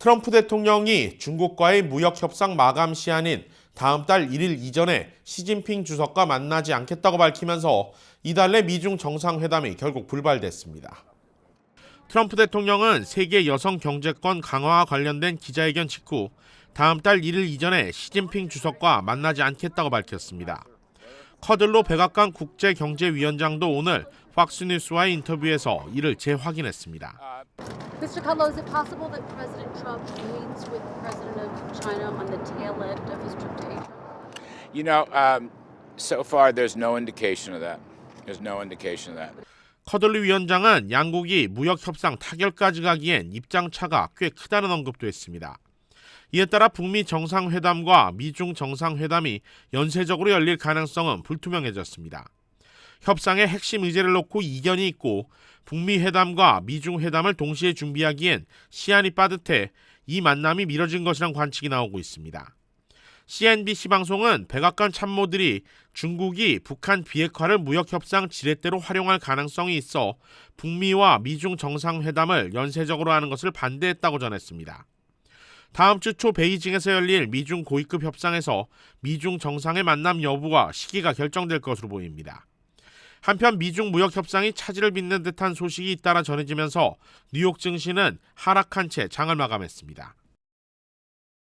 트럼프 대통령이 중국과의 무역 협상 마감 시한인 다음 달 1일 이전에 시진핑 주석과 만나지 않겠다고 밝히면서 이달 내 미중 정상회담이 결국 불발됐습니다. 트럼프 대통령은 세계 여성 경제권 강화와 관련된 기자회견 직후 다음 달 1일 이전에 시진핑 주석과 만나지 않겠다고 밝혔습니다. 커들로 백악관 국제경제위원장도 오늘 팍스뉴스와의 인터뷰에서 이를 재확인했습니다. Mr. Kudlow, is it possible that President Trump meets with the President of China on the tail end of his trip to Asia? You know, um, so far there's no indication of that. There's no indication of that. 커들리 위원장은 양국이 무역 협상 타결까지 가기엔 입장 차가 꽤 크다는 언급도 했습니다. 이에 따라 북미 정상회담과 미중 정상회담이 연쇄적으로 열릴 가능성은 불투명해졌습니다. 협상의 핵심 의제를 놓고 이견이 있고 북미 회담과 미중 회담을 동시에 준비하기엔 시한이 빠듯해 이 만남이 미뤄진 것이란 관측이 나오고 있습니다. CNBC 방송은 백악관 참모들이 중국이 북한 비핵화를 무역 협상 지렛대로 활용할 가능성이 있어 북미와 미중 정상회담을 연쇄적으로 하는 것을 반대했다고 전했습니다. 다음 주 초 베이징에서 열릴 미중 고위급 협상에서 미중 정상의 만남 여부와 시기가 결정될 것으로 보입니다. 한편 미중 무역 협상이 차질을 빚는 듯한 소식이 잇따라 전해지면서 뉴욕 증시는 하락한 채 장을 마감했습니다.